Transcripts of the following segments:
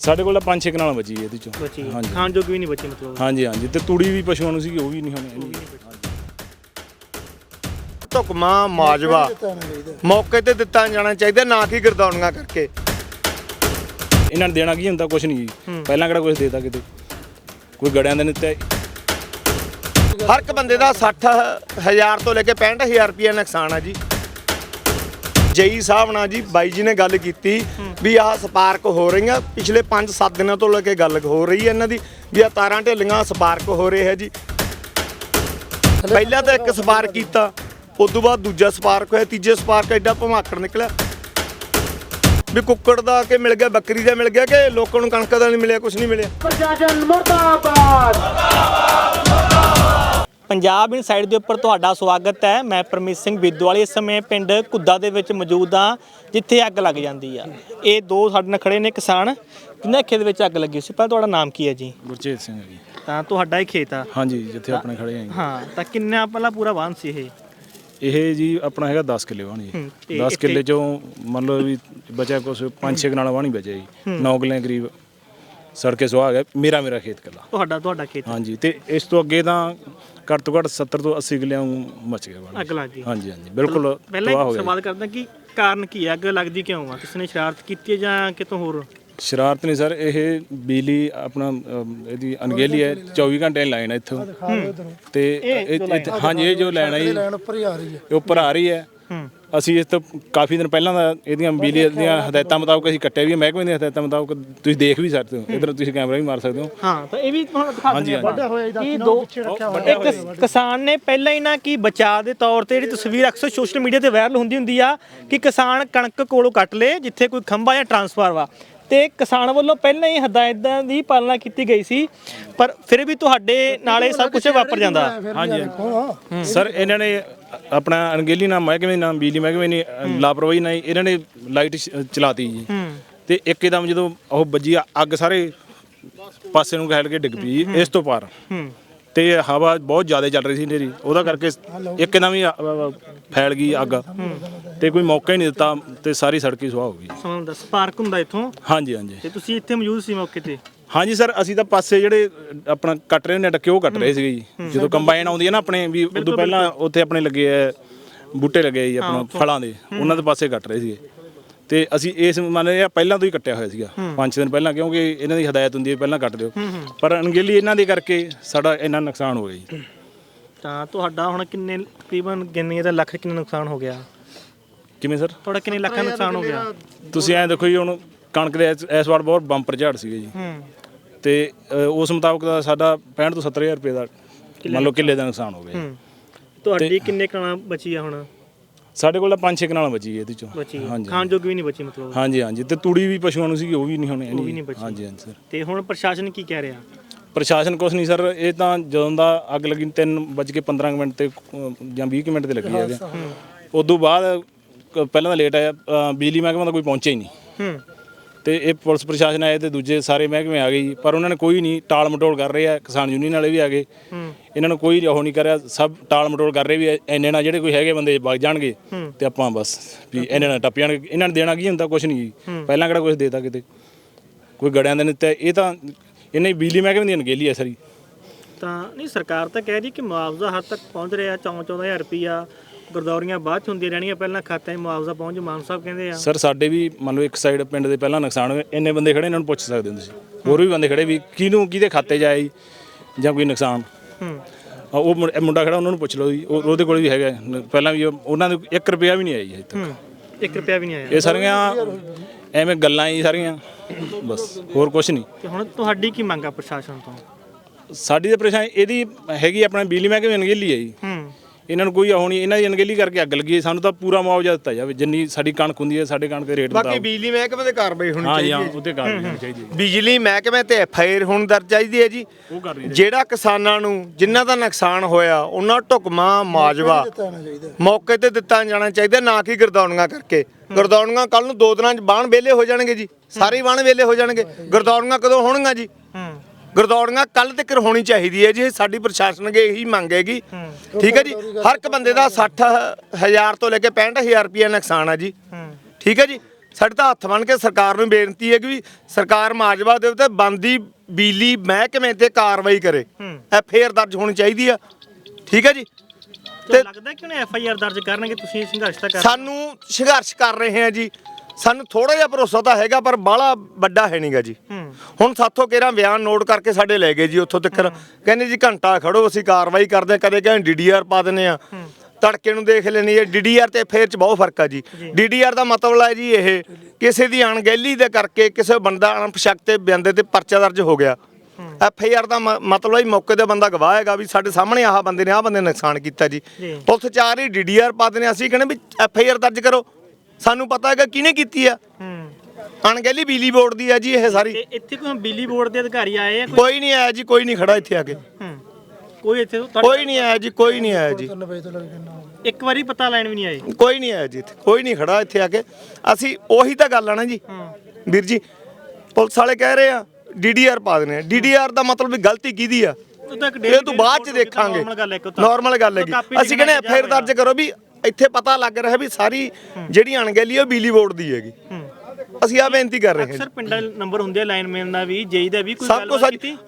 ਸਾਡੇ ਕੋਲ ਤਾਂ ਪੰਜ ਛੇ ਕਨਾਲਾਂ ਬਚੀ ਹੈ ਇਹਦੇ ਚੋਂ। ਬਚੀ ਹਾਂਜੀ। ਖਾਣ ਜੋਗੀ ਵੀ ਨਹੀਂ ਬਚੀ ਮਤਲਬ। ਹਾਂਜੀ ਹਾਂਜੀ। ਤੇ ਤੂੜੀ ਵੀ ਪਸ਼ੂਆਂ ਨੂੰ ਸੀਗੀ ਉਹ ਵੀ ਨਹੀਂ ਹੋਣੀ। ਧੁਕਮਾ ਮਾਜਵਾ। ਮੌਕੇ ਤੇ ਦਿੱਤਾ ਜਾਣਾ ਚਾਹੀਦਾ ਨਾ ਕਿ ਗਰਦੌਣੀਆਂ ਕਰਕੇ। ਇਹਨਾਂ ਨੇ ਦੇਣਾ ਕੀ ਹੁੰਦਾ? ਕੁਝ ਨਹੀਂ। ਜੀ ਪਹਿਲਾਂ ਕਿਹੜਾ ਕੁਝ ਦੇਤਾ ਕਿਤੇ? ਕੋਈ ਗੜਿਆਂ ਦੇ ਦਿੱਤਾ ਹਰ ਇੱਕ ਬੰਦੇ ਦਾ 60000 ਤੋਂ ਲੈ ਕੇ 65000 ਰੁਪਏ ਨੁਕਸਾਨ ਆ ਜੀ। ਜਈ ਸਾਹਿਬ ਨਾਲ ਜੀ, ਬਾਈ ਜੀ ਨੇ ਗੱਲ ਕੀਤੀ ਵੀ ਆਹ ਸਪਾਰਕ ਹੋ ਰਹੀਆਂ। ਪਿਛਲੇ 5-7 ਦਿਨਾਂ ਤੋਂ ਲੈ ਕੇ ਗੱਲ ਹੋ ਰਹੀ ਹੈ ਇਹਨਾਂ ਦੀ ਵੀ ਆ ਤਾਰਾਂ ਢਿੱਲੀਆਂ ਸਪਾਰਕ ਹੋ ਰਹੇ ਹੈ ਜੀ। ਪਹਿਲਾਂ ਤਾਂ ਇੱਕ ਸਪਾਰਕ ਕੀਤਾ ਉਸ ਤੋਂ ਬਾਅਦ ਦੂਜਾ ਸਪਾਰਕ ਹੋਇਆ, ਤੀਜੇ ਸਪਾਰਕ ਐਡਾ ਭਮਾਕੜ ਨਿਕਲਿਆ। ਵੀ ਕੁੱਕੜ ਦਾ ਕਿ ਮਿਲ ਗਿਆ, ਬੱਕਰੀ ਦਾ ਮਿਲ ਗਿਆ ਕਿ ਲੋਕਾਂ ਨੂੰ ਕਣਕ ਦਾ ਨਹੀਂ ਮਿਲਿਆ ਕੁਝ ਨਹੀਂ ਮਿਲਿਆ। ਪ੍ਰਸ਼ਾਸਨ ਮੁਰਦਾਬਾਦ। ਪੰਜਾਬ ਇਨਸਾਈਡ ਦੇ ਉੱਪਰ ਤੁਹਾਡਾ ਸਵਾਗਤ ਹੈ। ਮੈਂ ਪਰਮੀਤ ਸਿੰਘ ਵਾਲੀ ਇਸ ਸਮੇਂ ਪਿੰਡ ਕੁੱਦਾ ਦੇ ਵਿੱਚ ਮੌਜੂਦ ਹਾਂ ਜਿੱਥੇ ਅੱਗ ਲੱਗ ਜਾਂਦੀ ਆ। ਇਹ ਦੋ ਸਾਡੇ ਨਾਲ ਖੜੇ ਨੇ ਕਿਸਾਨ। ਜਿਨ੍ਹਾਂ ਖੇਤ ਵਿੱਚ ਅੱਗ ਲੱਗੀ ਸੀ? ਪਹਿਲਾਂ ਤੁਹਾਡਾ ਨਾਮ ਕੀ ਹੈ ਜੀ? ਗੁਰਚੇਤ ਸਿੰਘ ਜੀ। ਤਾਂ ਤੁਹਾਡਾ ਹੀ ਖੇਤ ਆ। ਹਾਂਜੀ ਜਿੱਥੇ ਆਪਣੇ ਖੜੇ ਆਂ। ਹਾਂ ਤਾਂ ਕਿੰਨਾ ਪਹਿਲਾਂ ਪੂਰਾ ਵਾਹਨ ਸੀ ਇਹ? ਇਹ ਜੀ ਆਪਣਾ ਹੈਗਾ 10 ਕਿੱਲੇ ਵਾਣੀ ਹੂੰ, ਜੀ ਤੇ 10 ਇੱਥੇ- ਕਿੱਲੇ ਚੋਂ ਮੰਨ ਲਓ ਵੀ ਬਚਿਆ ਕੁਛ ਪੰਜ ਛੇ ਕਨਾਲਾਂ ਵਾਣੀ ਬਚਿਆ ਜੀ। 9 ਕਿੱਲੇ ਕਰੀਬ ਸੜਕੇ ਸੁਆਹ ਗਿਆ ਮੇਰਾ ਮੇਰਾ ਖੇਤ ਕੱਲਾ। ਤੁਹਾਡਾ ਤੁਹਾਡਾ ਖੇਤ ਹਾਂਜੀ ਤੇ ਇਸ ਤੋਂ ਅੱਗੇ ਤਾਂ ਘੱਟ ਤੋਂ ਘੱਟ 70 ਤੋਂ 80 ਕਿੱਲਿਆਂ ਨੂੰ ਮਚ ਗਿਆ ਵਾਣੀ ਅੱਗ ਲੱਗ ਗਈ। ਹਾਂਜੀ ਹਾਂਜੀ ਬਿਲਕੁਲ ਪਹਿਲਾਂ ਤਬਾਹ ਹੋ ਹੀ ਗਿਆ। ਸਵਾਲ ਕਰਦਾ ਕਿ ਕਾਰਨ ਕੀ ਹੈ? ਅੱਗ ਲੱਗਦੀ ਕਿਉਂ ਆ? ਕਿਸੇ ਨੇ ਸ਼ਰਾਰਤ ਕੀਤੀ ਹੈ ਜਾਂ ਕਿਤੋਂ ਹੋਰ? ਸ਼ਰਾਰਤ ਨਹੀਂ ਸਰ ਇਹ ਬਿਜਲੀ ਆਪਣਾ ਅਮ, ਇਹਦੀ ਅਣਗਹਿਲੀ ਹੈ। 24 ਘੰਟੇ ਲਾਈਨ ਹੈ ਇੱਥੋਂ। ਤੇ ਇਹ- ਇੱਥੇ- ਹਾਂਜੀ ਇਹ ਜੋ ਲਾਈਨ ਹੈ ਜੀ ਉੱਪਰ ਹੀ ਆ ਰਹੀ ਹੈ। ਇਹ ਉੱਪਰ ਆ ਰਹੀ ਹੈ। ਹੂੰ। ਅਸੀਂ ਇਸ ਤੋਂ ਕਾਫੀ ਦਿਨ ਪਹਿਲਾਂ ਦਾ ਇਹਦੀਆਂ ਬਿਜਲੀ ਦੀਆਂ ਹਦਾਇਤਾਂ ਮੁਤਾਬਕ ਅਸੀਂ ਕੱਟਿਆ ਵੀ ਹੈ, ਮਹਿਕਮੇ ਦੀਆਂ ਹਦਾਇਤਾਂ ਮੁਤਾਬਕ ਤੁਸੀਂ ਦੇਖ ਵੀ ਸਕਦੇ ਹੋ ਇਧਰ ਤੁਸੀਂ ਕੈਮਰਾ ਵੀ ਮਾਰ ਸਕਦੇ ਹੋ। ਹਾਂ ਤਾਂ ਇਹ ਵੀ ਤੁਹਾਨੂੰ ਦਿਖਾ ਦਿੰਦੇ ਆ ਹਾਂਜੀ, ਹੋਇਆ ਇਹਦਾ ਇਹ ਦੋ ਇੱਕ ਕਿਸਾਨ ਨੇ ਪਹਿਲਾਂ ਹੀ ਨਾ ਕੀ ਬਚਾਅ ਦੇ ਤੌਰ ਤੇ ਜਿਹੜੀ ਤਸਵੀਰ ਅਕਸਰ ਸੋਸ਼ਲ ਮੀਡੀਆ ਤੇ ਵਾਇਰਲ ਹੁੰਦੀ ਹੁੰਦੀ ਆ ਕਿ ਕਿਸਾਨ ਕਣਕ ਕੋਲੋਂ ਕੱਟ ਲੇ ਜਿੱਥੇ ਕੋਈ ਖੰਭਾ ਜਾਂ ਟਰਾਂਸਫਾਰ ਵਾ ਤੇ ਕਿਸਾਨ ਵੱਲੋਂ ਪਹਿਲਾਂ ਹੀ ਹਦਾਇਤਾਂ ਦੀ ਪਾਲਣਾ ਕੀਤੀ ਗਈ ਸੀ ਪਰ ਫਿਰ ਵੀ ਤੁਹਾਡੇ ਨਾਲ ਇਹ ਸਭ ਕੁਝ ਵਾਪਰ ਜਾਂਦਾ। ਹਾਂਜੀ ਸਰ ਇਹਨਾਂ ਨੇ ਆਪਣਾ ਅਣਗਹਿਲੀ ਨਾਲ ਮਹਿਕਮੇ ਨਾਲ ਬਿਜਲੀ ਮਹਿਕਮੇ ਨੇ ਲਾਪਰਵਾਹੀ ਨਾਲ ਇਹਨਾਂ ਨੇ ਲਾਈਟ ਚਲਾਤੀ ਜੀ। ਤੇ ਇੱਕਦਮ ਜਦੋਂ ਉਹ ਵੱਜੀ ਅੱਗ ਸਾਰੇ ਪਾਸੇ ਨੂੰ ਘੈਲ ਕੇ ਡਿੱਗ ਪਈ ਇਸ ਤੋਂ ਪਾਰ। ਹੂੰ। ਤੇ ਹਵਾ ਬਹੁਤ ਜ਼ਿਆਦਾ ਚੱਲ ਰਹੀ ਸੀ ਨੇਰੀ ਉਹਦਾ ਕਰਕੇ ਹੀ ਅ, ਅ, ਫੈਲ ਗਈ ਅੱਗ। ਤੇ ਕੋਈ ਮੌਕਾ ਹੀ ਨਹੀਂ ਦਿੱਤਾ ਤੇ ਸਾਰੀ ਸੜਕ ਹੀ ਸੁਆਹ ਹੋ ਗਈ। ਸਮਾਂ ਦਾ ਸਪਾਰਕ ਹੁੰਦਾ ਇੱਥੋਂ? ਹਾਂਜੀ ਹਾਂਜੀ। ਤੇ ਤੁਸੀਂ ਇੱਥੇ ਮੌਜੂਦ ਸੀ ਮੌਕੇ ਤੇ? ਹਾਂਜੀ ਸਰ ਅਸੀਂ ਤਾਂ ਪਾਸੇ ਜਿਹੜੇ ਆਪਣਾ ਕੱਟ ਰਹੇ ਨੇ ਡੱਕੇ ਉਹ ਕੱਟ ਰਹੇ ਸੀਗੇ ਜੀ। ਜਦੋਂ ਕੰਬਾਈਨ ਆਉਂਦੀ ਹੈ ਨਾ ਆਪਣੇ ਵੀ ਉਦੋਂ ਪਹਿਲਾਂ ਉੱਥੇ ਆਪਣੇ ਲੱਗੇ ਆ ਬੂਟੇ ਲੱਗੇ ਜੀ ਆਪਣਾ ਫਲਾਂ ਦੇ। ਉਹਨਾਂ ਦੇ ਪਾਸੇ ਕੱਟ ਰਹੇ ਸੀਗੇ। ਤੇ ਅਸੀਂ ਇਸ ਮੰਨ ਲਿਆ ਪਹਿਲਾਂ ਤੋਂ ਹੀ ਕੱਟਿਆ ਹੋਇਆ ਸੀਗਾ ਪੰਜ ਛੇ ਦਿਨ ਪਹਿਲਾਂ ਕਿਉਂਕਿ ਇਹਨਾਂ ਦੀ ਹਦਾਇਤ ਹੁੰਦੀ ਹੈ ਪਹਿਲਾਂ ਕੱਟ ਦਿਓ। ਪਰ ਅਣਗਹਿਲੀ ਇਹਨਾਂ ਦੇ ਕਰਕੇ ਸਾਡਾ ਇੰਨਾ ਨੁਕਸਾਨ ਹੋ ਗਿਆ ਜੀ। ਤਾਂ ਤੁਹਾਡਾ ਹੁਣ ਕਿੰਨੇ ਤਕਰੀਬਨ ਗਿਣੀਏ ਤਾਂ ਲੱਖ ਕਿੰਨਾ ਨੁਕਸਾਨ ਹੋ ਗਿਆ? ਕਿਵੇਂ ਸਰ? ਤੁਹਾਡਾ ਕਿੰਨੇ ਲੱਖਾਂ ਨੁਕਸਾਨ ਹੋ ਗਿਆ? ਤੁਸੀਂ ਐਂ ਦੇਖੋ ਜੀ ਹੁਣ ਕਣਕ ਦੇ ਇਸ- ਵਾਰ ਬਹੁਤ ਬੰਪਰ ਝਾੜ ਸੀਗੇ ਜੀ। ਤੇ ਉਸ ਮੁਤਾਬਕ ਦਾ ਸਾਡਾ 65 ਤੋਂ 70000 ਰੁਪਏ ਦਾ ਮੰਨ ਲਓ ਕਿੱਲੇ ਦਾ ਨੁਕਸਾਨ ਹੋ ਗਿਆ ਤੁਹਾਡੀ ਕਿੰਨੇ ਕਣਾ ਬਚੀ ਆ ਹੁਣ? ਸਾਡੇ ਕੋਲ ਤਾਂ ਪੰਜ ਛੇ ਕਨਾਲਾਂ ਬਚੀ ਹੈ ਇਹਦੇ ਚੋਂ। ਬਚੀ ਹਾਂਜੀ ਖਾਣ ਜੋਗੀ ਵੀ ਨਹੀਂ ਬਚੀ ਮਤਲਬ। ਹਾਂਜੀ ਹਾਂਜੀ। ਤੇ ਤੂੜੀ ਵੀ ਪਸ਼ੂਆਂ ਨੂੰ ਸੀਗੀ ਉਹ ਵੀ ਨਹੀਂ ਹੋਣੀ ਉਹ ਵੀ ਨਹੀਂ ਬਚੀ। ਹਾਂਜੀ ਹਾਂਜੀ ਸਰ। ਤੇ ਹੁਣ ਪ੍ਰਸ਼ਾਸਨ ਕੀ ਕਹਿ ਰਿਹਾ? ਪ੍ਰਸ਼ਾਸਨ ਕੁਛ ਨਹੀਂ ਸਰ। ਇਹ ਤਾਂ ਜਦੋਂ ਦਾ ਅੱਗ ਲੱਗੀ 3 ਵੱਜ ਕੇ 15 ਕੁ ਮਿੰਟ ਤੇ ਜਾਂ 20 ਕੁ ਮਿੰਟ ਤੇ ਲੱਗੀ ਹੈਗਾ ਉਦੋਂ ਬਾਅਦ ਕ- ਪਹਿਲਾਂ ਤਾਂ ਲੇਟ ਆਇਆ। ਅ, ਬਿਜਲੀ ਮਹਿਕਮਾ ਦਾ ਕੋਈ ਪਹੁੰਚਿਆ ਹੀ ਨਹੀਂ। ਹੂੰ। ਤੇ ਇਹ ਪੁਲਿਸ ਪ੍ਰਸ਼ਾਸਨ ਆਏ ਤੇ ਦੂਜੇ ਸਾਰੇ ਮਹਿਕਮੇ ਆ ਗਏ ਜੀ। ਪਰ ਉਹਨਾਂ ਨੇ ਕੋਈ ਨਹੀਂ ਟਾਲ ਮਟੋਲ ਕਰ ਰਹੇ ਆ ਕਿਸਾਨ ਯੂਨੀਅਨ ਵਾਲੇ ਵੀ ਆ ਗਏ। ਇਹਨਾਂ ਨੂੰ ਕੋਈ ਉਹ ਨਹੀਂ ਕਰਿਆ ਸਭ ਟਾਲ ਮਟੋਲ ਕਰ ਰਹੇ ਵੀ ਇੰਨੇ ਨਾਲ ਜਿਹੜੇ ਕੋਈ ਹੈਗੇ ਬੰਦੇ ਵਗ ਜਾਣਗੇ ਤੇ ਆਪਾਂ ਬਸ ਵੀ ਇੰਨੇ ਨਾਲ ਟੱਪ ਜਾਣਗੇ। ਇਹਨਾਂ ਨੇ ਦੇਣਾ ਕੀ ਹੁੰਦਾ? ਕੁਝ ਨਹੀਂ ਪਹਿਲਾਂ ਕਿਹੜਾ ਕੁਝ ਦੇਤਾ ਕਿਤੇ? ਕੋਈ ਗੜਿਆਂ ਦੇ ਦਿੱਤਾ ਇਹ ਤਾਂ ਇਹਨੇ ਬਿਜਲੀ ਮਹਿਕਮੇ ਦੀ ਅਣਗਹਿਲੀ ਹੈ ਸਾਰੀ। ਤਾਂ ਨਹੀਂ ਸਰਕਾਰ ਤਾਂ ਕਹਿ ਰਹੀ ਕਿ ਮੁਆਵਜ਼ਾ ਹੱਦ ਤੱਕ ਪਹੁੰਚ ਰਿਹਾ 14-14000 ਰੁਪਿਆ ਗਰਦੌਰੀਆਂ ਬਾਅਦ ਚ ਹੁੰਦੀਆਂ ਰਹਿਣੀਆਂ ਪਹਿਲਾਂ ਖਾਤਿਆਂ 'ਚ ਮੁਆਵਜ਼ਾ ਪਹੁੰਚ ਮਾਨ ਸਾਹਿਬ ਕਹਿੰਦੇ ਆ। ਸਰ ਸਾਡੇ ਵੀ ਮੰਨ ਲਓ ਇੱਕ ਸਾਈਡ ਪਿੰਡ ਦੇ ਪਹਿਲਾਂ ਨੁਕਸਾਨ ਹੋਏ ਇੰਨੇ ਬੰਦੇ ਖੜੇ ਇਹਨਾਂ ਨੂੰ ਪੁੱਛ ਸਕਦੇ ਹੋ ਤੁਸੀਂ ਹੋਰ ਵੀ ਬੰਦੇ ਖੜੇ ਵੀ ਕਿਹਨੂੰ ਕਿਹਦੇ ਖਾਤੇ ਜਾਏ ਜੀ, ਜਾਂ ਕੋਈ ਨੁਕਸਾਨ। ਹੂੰ। ਆ ਉਹ ਮੁੰ- ਇਹ ਮੁੰਡਾ ਖੜਾ ਉਹਨਾਂ ਨੂੰ ਪੁੱਛ ਲਓ ਜੀ ਉਹ- ਉਹਦੇ ਕੋਲ ਵੀ ਹੈਗਾ ਨ- ਪਹਿਲਾਂ ਵੀ ਉਹ- ਉਹਨਾਂ ਦੇ 1 ਰੁਪਿਆ ਵੀ ਨਹੀਂ ਆਇਆ ਜੀ ਹਜੇ ਤੱਕ। ਹੂੰ। 1 ਰੁਪਿਆ ਵੀ ਨਹੀਂ ਆਇਆ। ਇਹ ਸਾਰੀਆਂ ਐਵੇਂ ਗੱਲਾਂ ਹੀ ਸਾਰੀਆਂ ਬਸ ਹੋਰ ਕੁਝ ਨਹੀਂ। ਤੇ ਹੁਣ ਤੁਹਾਡੀ ਕੀ ਮੰਗ ਆ ਪ੍ਰਸ਼ਾਸਨ ਤੋਂ? ਸਾਡੀ ਤਾਂ ਪਰੇਸ਼ਾਨੀ ਇਹਦੀ ਹੈਗੀ ਆਪਣਾ ਬਿਜਲੀ ਮਹਿਕਮੇ ਅਣਗਹਿਲੀ ਹੈ ਜੀ। ਹੂੰ। ਇਹਨਾਂ ਨੂੰ ਕੋਈ ਉਹ ਨਹੀਂ ਇਹਨਾਂ ਦੀ ਅਣਗਹਿਲੀ ਕਰਕੇ ਅੱਗ ਲੱਗੀ ਹੈ। ਸਾਨੂੰ ਤਾਂ ਪੂਰਾ ਮੁਆਵਜ਼ਾ ਦਿੱਤਾ ਜਾਵੇ। ਜਿੰਨੀ ਸਾਡੀ ਕਣਕ ਹੁੰਦੀ ਹੈ ਸਾਡੇ ਕਣਕ ਦੇ ਰੇਟ ਬਾਕੀ ਮੁਤਾਬਕ। ਬਿਜਲੀ ਮਹਿਕਮੇ ਤੇ ਕਾਰਵਾਈ ਹੋਣੀ ਹਾਂ ਜੀ ਚਾਹੀਦੀ ਹਾਂ ਹੈ ਉੱਤੇ ਕਾਰਵਾਈ ਹੋਣੀ ਚਾਹੀਦੀ ਹੈ। ਬਿਜਲੀ ਮਹਿਕਮੇ ਤੇ ਐਫ ਆਈ ਆਰ ਹੁਣ ਦਰਜ ਚਾਹੀਦੀ ਹੈ ਜੀ। ਉਹ ਕਰ ਰਹੀ ਹੈ। ਜਿਹੜਾ ਕਿਸਾਨਾਂ ਨੂੰ ਜਿਨ੍ਹਾਂ ਦਾ ਨੁਕਸਾਨ ਹੋਇਆ ਉਹਨਾਂ ਢੁਕਮਾ ਮਾਜਵਾ ਮੌਕੇ ਤੇ ਦਿੱਤਾ ਜਾਣਾ ਚਾਹੀਦਾ। ਨਾ ਕਿ ਗਰਦੌਣੀਆਂ ਕਰਕੇ। ਗਰਦੌਣੀਆਂ ਕੱਲ ਨੂੰ ਦੋ ਦਿਨਾਂ 'ਚ ਬਾਣ ਵੇਲੇ ਹੋ ਜਾਣਗੇ ਜੀ। ਸਾਰੇ ਬਾਣ ਵੇਲੇ ਹੋ ਜਾਣਗੇ। ਗਰਦੌਣੀਆਂ ਕਦੋਂ ਹੋਣਗੀਆਂ ਜੀ? ਗਰਦੌੜੀਆਂ ਕੱਲ ਤੱਕ ਹੋਣੀ ਚਾਹੀਦੀ ਹੈ ਜੀ ਸਾਡੀ ਪ੍ਰਸ਼ਾਸਨ ਅੱਗੇ ਇਹੀ ਮੰਗ ਹੈਗੀ। ਠੀਕ ਹੈ ਜੀ ਹਰ ਇੱਕ ਬੰਦੇ ਦਾ 60000 ਤੋਂ ਲੈ ਕੇ 65000 ਰੁਪਏ ਨੁਕਸਾਨ ਆ ਜੀ। ਠੀਕ ਹੈ ਜੀ ਸਾਡੇ ਤਾਂ ਹੱਥ ਬਣ ਕੇ ਸਰਕਾਰ ਨੂੰ ਬੇਨਤੀ ਹੈ ਕਿ ਵੀ ਸਰਕਾਰ ਮਾਜਵਾ ਦੇ ਉੱਤੇ ਬੰਦੀ ਬਿਜਲੀ ਮਹਿਕਮੇ ਤੇ ਕਾਰਵਾਈ ਕਰੇ। ਐਫ ਆਈ ਆਰ ਦਰਜ ਹੋਣੀ ਚਾਹੀਦੀ ਆ। ਠੀਕ ਹੈ ਜੀ ਤੇ ਲੱਗਦਾ ਕਿ ਉਹਨੇ ਐਫ ਆਈ ਆਰ ਦਰਜ ਕਰਨਗੇ ਤੁਸੀਂ ਸੰਘਰਸ਼ ਤਾਂ ਕਰ ਸਾਨੂੰ ਸੰਘਰਸ਼ ਕਰ ਰਹੇ ਹਾਂ ਜੀ। ਸਾਨੂੰ ਥੋੜਾ ਜਿਹਾ ਭਰੋਸਾ ਤਾਂ ਹੈਗਾ ਪਰ ਬਾਹਲਾ ਵੱਡਾ ਹੈ ਨਹੀਂਗਾ ਜੀ। ਹੁਣ ਸਾਥੋਂ ਕਿਹੜਾ ਬਿਆਨ ਨੋਟ ਕਰਕੇ ਸਾਡੇ ਲੈ ਗਏ ਜੀ ਉੱਥੋਂ ਤੱਕ। ਕਹਿੰਦੇ ਜੀ ਘੰਟਾ ਖੜੋ ਅਸੀਂ ਕਾਰਵਾਈ ਕਰਦੇ ਹਾਂ। ਕਦੇ ਕਹਿੰਦੇ ਡੀਡੀਆਰ ਪਾ ਦਿੰਦੇ ਆ ਤੜਕੇ ਨੂੰ ਦੇਖ ਲੈਣੀ ਹੈ ਡੀਡੀਆਰ ਤੇ ਫੇਰ ਚ ਬਹੁਤ ਫ਼ਰਕ ਆ ਜੀ। ਡੀਡੀਆਰ ਦਾ ਮਤਲਬ ਹੈ ਜੀ ਇਹ ਕਿਸੇ ਦੀ ਅਣਗਹਿਲੀ ਦੇ ਕਰਕੇ ਕਿਸੇ ਬੰਦਾ ਅਣਪਛਾਤੇ ਤੇ ਬੰਦੇ ਤੇ ਪਰਚਾ ਦਰਜ ਹੋ ਗਿਆ। ਐਫ ਆਈ ਆਰ ਦਾ ਮ- ਮਤਲਬ ਹੈ ਮੌਕੇ ਤੇ ਬੰਦਾ ਗਵਾਹ ਹੈਗਾ ਵੀ ਸਾਡੇ ਸਾਹਮਣੇ ਆਹ ਬੰਦੇ ਨੇ ਆਹ ਬੰਦੇ ਨੇ ਨੁਕਸਾਨ ਕੀਤਾ ਜੀ। ਜੀ। ਪੁਲਿਸ ਚਾਰ ਹੀ ਡੀਡੀਆਰ ਪਾ ਦਿੰਦੇ ਆ, ਅਸੀਂ ਕਹਿੰਦੇ ਵੀ ਐਫ ਆਈ ਆਰ ਦਰਜ ਕਰੋ। ਸਾਨੂੰ ਪਤਾ ਹੈਗਾ ਕਿਹਨੇ ਕੀਤੀ ਆ। ਹੂੰ। ਅਣਗਹਿਲੀ ਬਿਜਲੀ ਬੋਰਡ ਦੀ ਆ ਜੀ ਇਹ ਸਾਰੀ। ਤੇ ਇੱਥੇ ਕੋਈ ਬਿਜਲੀ ਬੋਰਡ ਦੇ ਅਧਿਕਾਰੀ ਆਏ ਆ ਕੋਈ? ਕੋਈ ਨਹੀਂ ਆਇਆ ਜੀ ਕੋਈ ਨਹੀਂ ਖੜਾ ਇੱਥੇ ਆ ਕੇ। ਹੂੰ। ਕੋਈ ਇੱਥੇ ਤੁਹਾਡੇ- ਕੋਈ ਨਹੀਂ ਆਇਆ ਜੀ ਕੋਈ ਨਹੀਂ ਆਇਆ ਜੀ। ਇੱਕ ਵਾਰੀ ਪਤਾ ਲੈਣ ਵੀ ਨਹੀਂ ਆਏ? ਕੋਈ ਨਹੀਂ ਆਇਆ ਜੀ ਇੱਥੇ ਕੋਈ ਨਹੀਂ ਖੜਾ ਇੱਥੇ ਆ ਕੇ। ਅਸੀਂ ਉਹੀ ਤਾਂ ਗੱਲ ਆ ਨਾ ਜੀ। ਵੀਰ ਜੀ ਪੁਲਿਸ ਵਾਲੇ ਕਹਿ ਰਹੇ ਆ ਡੀਡੀਆਰ ਪਾ ਦੇਣੇ ਡੀਡੀਆਰ ਦਾ ਮਤਲਬ ਵੀ ਗਲਤੀ ਕਿਹਦੀ ਆ? ਉਹ ਤਾਂ ਇੱਕ ਇਹ ਤੋਂ ਬਾਅਦ ਚ ਦੇਖਾਂਗੇ। ਨਾਰਮਲ ਗੱਲ ਹੈ ਹੈਗੀ। ਅਸੀਂ ਕਹਿੰਦੇ ਐਫਆਈਆਰ ਦਰਜ ਕਰੋ ਵੀ ਇੱਥੇ ਪਤਾ ਲੱਗ ਰਿਹਾ ਵੀ ਸਾਰੀ ਜਿਹੜੀ ਅਣਗਹਿਲੀ ਉਹ ਬਿਜਲੀ ਬੋਰਡ ਦੀ ਹੈਗੀ। ਅਸੀਂ ਆ ਬੇਨਤੀ ਕਰ ਰਹੇ ਹਾਂ। ਅਕਸਰ ਪਿੰਡਾਂ ਦੇ ਨੰਬਰ ਹੁੰਦੇ ਆ ਲਾਈਨਮੈਨ ਦਾ ਵੀ ਜੇਈ ਦਾ ਵੀ ਕੋਈ ਸਭ ਕੁਝ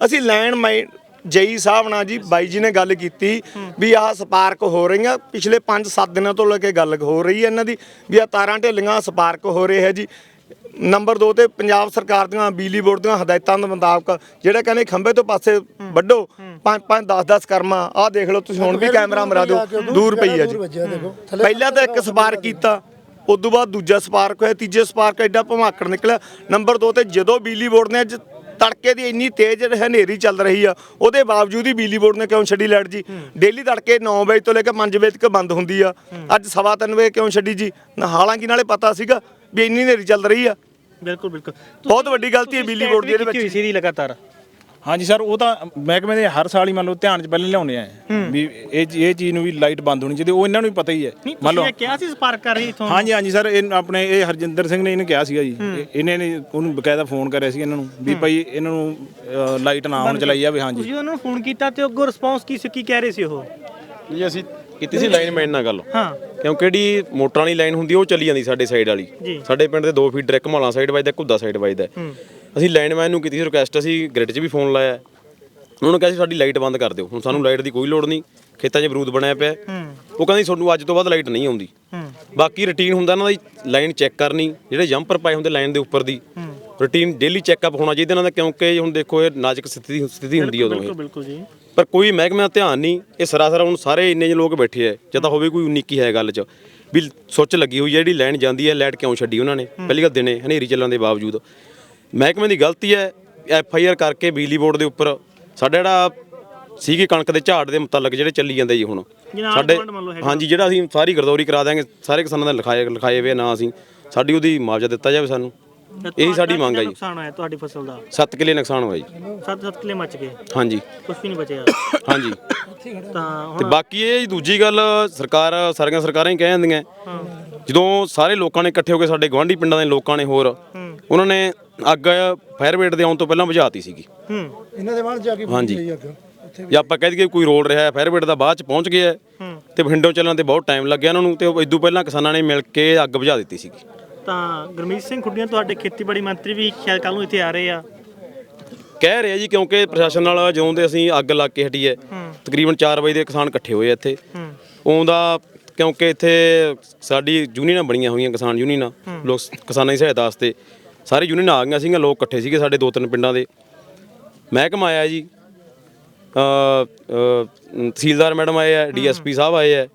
ਅਸੀਂ ਮਾਈਨ ਜਈ ਸਾਹਿਬ ਨਾਲ ਜੀ ਬਾਈ ਜੀ ਨੇ ਗੱਲ ਕੀਤੀ ਵੀ ਆਹ ਸਪਾਰਕ ਹੋ ਰਹੀਆਂ। ਪਿਛਲੇ 5-7 ਦਿਨਾਂ ਤੋਂ ਲੈ ਕੇ ਗੱਲ ਹੋ ਰਹੀ ਹੈ ਇਹਨਾਂ ਦੀ ਵੀ ਆ ਤਾਰਾਂ ਢਿੱਲੀਆਂ ਸਪਾਰਕ ਹੋ ਰਹੇ ਹੈ ਜੀ। ਨੰਬਰ 2 ਤੇ ਪੰਜਾਬ ਸਰਕਾਰ ਦੀਆਂ ਬਿਜਲੀ ਬੋਰਡ ਦੀਆਂ ਹਦਾਇਤਾਂ ਦੇ ਮੁਤਾਬਕ ਜਿਹੜੇ ਕਹਿੰਦੇ ਖੰਭੇ ਤੋਂ ਪਾਸੇ ਵੱਢੋ 5-5 10-10 ਕਰਮਾ ਆਹ ਦੇਖ ਲਓ ਤੁਸੀਂ ਹੁਣ ਵੀ ਕੈਮਰਾ ਮਰਾ ਦਿਓ ਦੂਰ ਪਈ ਹੈ। ਜੀ ਪਹਿਲਾਂ ਤਾਂ ਇੱਕ ਸਪਾਰਕ ਕੀਤਾ ਉਦੋਂ ਬਾਅਦ ਦੂਜਾ ਸਪਾਰਕ ਹੋਇਆ ਤੀਜੇ ਸਪਾਰਕ ਐਡਾ ਭਮਾਕੜ ਨਿਕਲਿਆ। ਨੰਬਰ 2 ਤੇ ਜਦੋਂ ਬਿਜਲੀ ਬੋਰਡ ਨੇ ਅੱਜ ਤੜਕੇ ਦੀ ਇੰਨੀ ਤੇਜ਼ ਹਨੇਰੀ ਚੱਲ ਰਹੀ ਆ ਉਹਦੇ ਬਾਵਜੂਦ ਹੀ ਬਿਜਲੀ ਬੋਰਡ ਨੇ ਕਿਉਂ ਛੱਡੀ ਲਾਈਟ ਜੀ? ਡੇਲੀ ਤੜਕੇ 9 ਵਜੇ ਤੋਂ ਲੈ ਕੇ 5 ਵਜੇ ਤੱਕ ਬੰਦ ਹੁੰਦੀ ਆ। ਅੱਜ ਸਵਾ ਤਿੰਨ ਵਜੇ ਕਿਉਂ ਛੱਡੀ ਜੀ? ਹਾਲਾਂਕਿ ਨਾਲੇ ਪਤਾ ਸੀਗਾ ਵੀ ਇੰਨੀ ਹਨੇਰੀ ਚੱਲ ਰਹੀ ਆ। ਬਿਲਕੁਲ ਬਿਲਕੁਲ। ਬਹੁਤ ਵੱਡੀ ਗਲਤੀ ਹੈ ਬਿਜਲੀ ਬੋਰਡ ਦੀ ਇਹਦੇ ਵਿੱਚ। ਸੀ ਦੀ ਲਗਾਤਾਰ? ਹਾਂਜੀ ਸਰ ਉਹ ਤਾਂ ਮਹਿਕਮੇ ਦੇ ਹਰ ਸਾਲ ਹੀ ਮੰਨ ਲਓ ਧਿਆਨ 'ਚ ਪਹਿਲਾਂ ਲਿਆਉਂਦੇ ਆ। ਵੀ ਇਹ ਇਹ ਚੀਜ਼ ਨੂੰ ਵੀ ਲਾਈਟ ਬੰਦ ਹੋਣੀ ਚਾਹੀਦੀ ਉਹ ਇਹਨਾਂ ਨੂੰ ਵੀ ਪਤਾ ਹੀ ਹੈ। ਮੰਨ ਤੁਸੀਂ ਲਓ ਇਹ ਕਿਹਾ ਸੀ ਸਪਾਰਕ ਕਰ ਰਹੀ ਇਥੋਂ? ਹਾਂਜੀ ਹਾਂਜੀ ਸਰ ਇਹ ਆਪਣੇ ਇਹ ਹਰਜਿੰਦਰ ਸਿੰਘ ਨੇ ਇਹਨੂੰ ਕਿਹਾ ਸੀਗਾ ਜੀ। ਇਹ- ਇਹਨੇ ਨੇ ਉਹਨੂੰ ਬਕਾਇਦਾ ਫੋਨ ਕਰਿਆ ਸੀ ਇਹਨਾਂ ਨੂੰ ਵੀ ਭਾਈ ਇਹਨਾਂ ਨੂੰ ਲਾਈਟ ਨਾ ਆਉਣ ਚਲਾਈ ਜਾਵੇ ਹਾਂਜੀ। ਤੁਸੀਂ ਉਹਨਾਂ ਨੂੰ ਫੋਨ ਕੀਤਾ ਤੇ ਅੱਗੋਂ ਰਿਸਪੌਂਸ ਕੀ ਸੀ ਕੀ ਕਹਿ ਰਹੇ ਸੀ ਉਹ? ਜੀ ਅਸੀਂ ਕੀਤੀ ਸੀ ਲਾਈਨਮੈਨ ਨਾਲ ਗੱਲ। ਹਾਂ। ਕਿਉਂਕਿ ਜਿਹੜੀ ਮੋਟਰਾਂ ਵਾਲੀ ਲਾਈਨ ਹੁੰਦੀ ਉਹ ਚੱਲੀ ਜਾਂਦੀ ਸਾਡੇ ਸਾਈਡ ਵਾਲੀ। ਸਾਡੇ ਪਿੰਡ ਦੇ ਦੋ ਫੀਡਰ ਇੱਕ ਮਾਲਾ ਸਾਈਡ ਵੱਜਦਾ ਕੁੱਦਾ ਸਾਈਡ ਵੱਜਦਾ। ਅਸੀਂ ਲਾਈਨਮੈਨ ਨੂੰ ਕੀਤੀ ਸੀ ਰਿਕੁਐਸਟ ਅਸੀਂ ਗ੍ਰਿਡ 'ਚ ਵੀ ਫੋਨ ਲਾਇਆ। ਉਹਨਾਂ ਨੂੰ ਕਿਹਾ ਸੀ ਸਾਡੀ ਲਾਈਟ ਬੰਦ ਕਰ ਦਿਓ। ਹੁਣ ਸਾਨੂੰ ਲਾਈਟ ਦੀ ਕੋਈ ਲੋੜ ਨਹੀਂ। ਖੇਤਾਂ 'ਚ ਬਰੂਦ ਬਣਿਆ ਪਿਆ। ਉਹ ਕਹਿੰਦੀ ਤੁਹਾਨੂੰ ਅੱਜ ਤੋਂ ਬਾਅਦ ਲਾਈਟ ਨਹੀਂ ਆਉਂਦੀ। ਬਾਕੀ ਰੁਟੀਨ ਹੁੰਦਾ ਇਹਨਾਂ ਦੀ ਲਾਈਨ ਚੈੱਕ ਕਰਨੀ ਜਿਹੜੇ ਜੰਪਰ ਪਾਏ ਹੁੰਦੇ ਲਾਈਨ ਦੇ ਉੱਪਰ ਦੀ। ਰੁਟੀਨ ਡੇਲੀ ਚੈੱਕਅਪ ਹੋਣਾ ਚਾਹੀਦਾ ਇਹਨਾਂ ਦਾ ਕਿਉਂਕਿ ਹੁਣ ਦੇਖੋ ਇਹ ਨਾਜ਼ੁਕ ਸਥਿਤੀ ਸਥਿਤੀ ਹੁੰਦੀ ਹੈ ਉਦੋਂ ਇਹ। ਬਿਲਕੁਲ ਜੀ। ਪਰ ਕੋਈ ਮਹਿਕਮੇ ਦਾ ਧਿਆਨ ਨਹੀਂ ਇਹ ਸਰਾਸਰ ਹੁਣ ਸਾਰੇ ਇੰਨੇ ਜਿਹੇ ਲੋਕ ਬੈਠੇ ਐ ਜਾਂ ਤਾਂ ਹੋਵੇ ਕੋਈ ਉਨੀਕੀ ਹੈ ਗੱਲ 'ਚ। ਵੀ ਸੁੱਚ ਲੱਗੀ ਹੋਈ ਹੈ ਜਿਹੜੀ ਲਾਈਨ ਜਾਂਦੀ ਹੈ ਲਾਈਟ ਕਿਉਂ ਛੱਡੀ ਉਹਨਾਂ ਨੇ? ਪਹਿਲੀ ਗੱਲ ਦਿਨੇ ਹਨੇਰੀ ਚੱਲਣ ਦੇ ਬਾਵਜੂਦ। ਮਹਿਕਮੇ ਦੀ ਗਲਤੀ ਹੈ ਐਫ ਆਈ ਆਰ ਕਰਕੇ ਬਿਜਲੀ ਬੋਰਡ ਦੇ ਉੱਪਰ ਸਾਡਾ ਜਿਹੜਾ ਸੀਗੀ ਕਣਕ ਦੇ ਝਾੜ ਦੇ ਮੁਤਲਕ ਜਿਹੜੇ ਚੱਲੀ ਜਾਂਦੇ ਜੀ ਹੁਣ। ਸਾਡੇ। ਹਾਂਜੀ ਜਿਹੜਾ ਅਸੀਂ ਸਾਰੀ ਗਰਦੌਰੀ ਕਰਾ ਦਾਂਗੇ ਸਾਰੇ ਕਿਸਾਨਾਂ ਦੇ ਲਿਖਾਏ ਲਿਖਾਏ ਵੇ ਨਾ ਅਸੀਂ ਸਾਡੀ ਉਹਦੀ ਮੁਆਵਜ਼ਾ ਦਿੱਤਾ ਜਾਵੇ ਸਾਨੂੰ। ਇਹੀ ਸਾਡੀ ਮੰਗ ਹੈ ਜੀ। ਨੁਕਸਾਨ ਹੋਇਆ ਤੁਹਾਡੀ ਫਸਲ ਦਾ? 7 ਕਿੱਲੇ ਨੁਕਸਾਨ ਹੋਇਆ ਜੀ। 7-7 ਕਿਲੇ ਮੱਚ ਗਏ? ਹਾਂਜੀ। ਕੁਝ ਵੀ ਨਹੀਂ ਬਚਿਆ? ਹਾਂਜੀ। ਤਾਂ ਤੇ ਹੁਣ ਬਾਕੀ ਇਹ ਦੂਜੀ ਗੱਲ ਸਰਕਾਰ ਸਾਰੀਆਂ ਸਰਕਾਰਾਂ ਹੀ ਕਹਿ ਜਾਂਦੀਆਂ। ਜਦੋਂ ਸਾਰੇ ਲੋਕਾਂ ਨੇ ਇਕੱਠੇ ਹੋ ਕੇ ਸਾਡੇ ਗਵਾਂਢੀ ਪਿੰਡਾਂ ਦੇ ਲੋਕਾਂ ਨੇ ਹੋਰ ਉਹਨਾਂ ਨੇ ਅੱਗ ਫਾਇਰ ਬ੍ਰਿਗੇਡ ਦੇ ਆਉਣ ਤੋਂ ਪਹਿਲਾਂ ਬੁਝਾਤੀ ਸੀਗੀ। ਹੂੰ। ਇਹਨਾਂ ਦੇ ਬਾਅਦ ਜਾ ਕੇ ਹਾਂਜੀ। ਜੇ ਆਪਾਂ ਕਹਿ ਦਈਏ ਕੋਈ ਰੋਲ ਰਿਹਾ ਹੈ ਫਾਇਰ ਬ੍ਰਿਗੇਡ ਦਾ ਬਾਅਦ ਚ ਪਹੁੰਚ ਗਿਆ। ਹੈ, ਤੇ ਵਿੰਡੋ ਚੱਲਣ ਤੇ ਬਹੁਤ ਟਾਈਮ ਲੱਗਿਆ ਉਹਨਾਂ ਨੂੰ ਤੇ ਇਦੋਂ ਪਹਿਲਾਂ ਕਿਸਾਨਾਂ ਨੇ ਮਿਲ ਕੇ ਅੱਗ ਬੁਝਾ ਦਿੱਤੀ ਸੀਗੀ। ਤਾਂ ਗੁਰਮੀਤ ਸਿੰਘ ਖੁੱਡੀਆਂ ਤੁਹਾਡੇ ਖੇਤੀਬਾੜੀ ਮੰਤਰੀ ਵੀ ਖਿਆਲ ਕੱਲ ਨੂੰ ਇੱਥੇ ਆ ਰਹੇ ਆ। ਕਹਿ ਰਹੇ ਆ ਜੀ ਕਿਉਂਕਿ ਪ੍ਰਸ਼ਾਸਨ ਨਾਲ ਜਦੋਂ ਦੇ ਅਸੀਂ ਅੱਗ ਲਾ ਕੇ ਹਟੀ ਹੈ। ਤਕਰੀਬਨ 4 ਵਜੇ ਦੇ ਕਿਸਾਨ ਇਕੱਠੇ ਹੋਏ ਆ ਇੱਥੇ। ਉਹਦਾ ਕਿਉਂਕਿ ਇੱਥੇ ਸਾਡੀ ਯੂਨੀਅਨਾਂ ਬਣੀਆਂ ਹੋਈਆਂ ਕਿਸਾਨ ਯੂਨੀਅਨਾਂ। ਲੋਕ ਕਿਸਾਨਾਂ ਦੀ ਸਹਾਇਤਾ ਵਾਸਤੇ ਸਾਰੇ ਯੂਨੀਅਨਾਂ ਆ ਗਈਆਂ ਸੀਗੀਆਂ ਲੋਕ ਇਕੱਠੇ ਸੀਗੇ ਸਾਡੇ ਦੋ ਤਿੰਨ ਪਿੰਡਾਂ ਦੇ। ਮਹਿਕਮਾ ਆਇਆ ਜੀ। ਤਹਿਸੀਲਦਾਰ ਮੈਡਮ ਆਏ ਆ ਡੀਐਸਪੀ ਸਾਹਿਬ ਆਏ ਆ।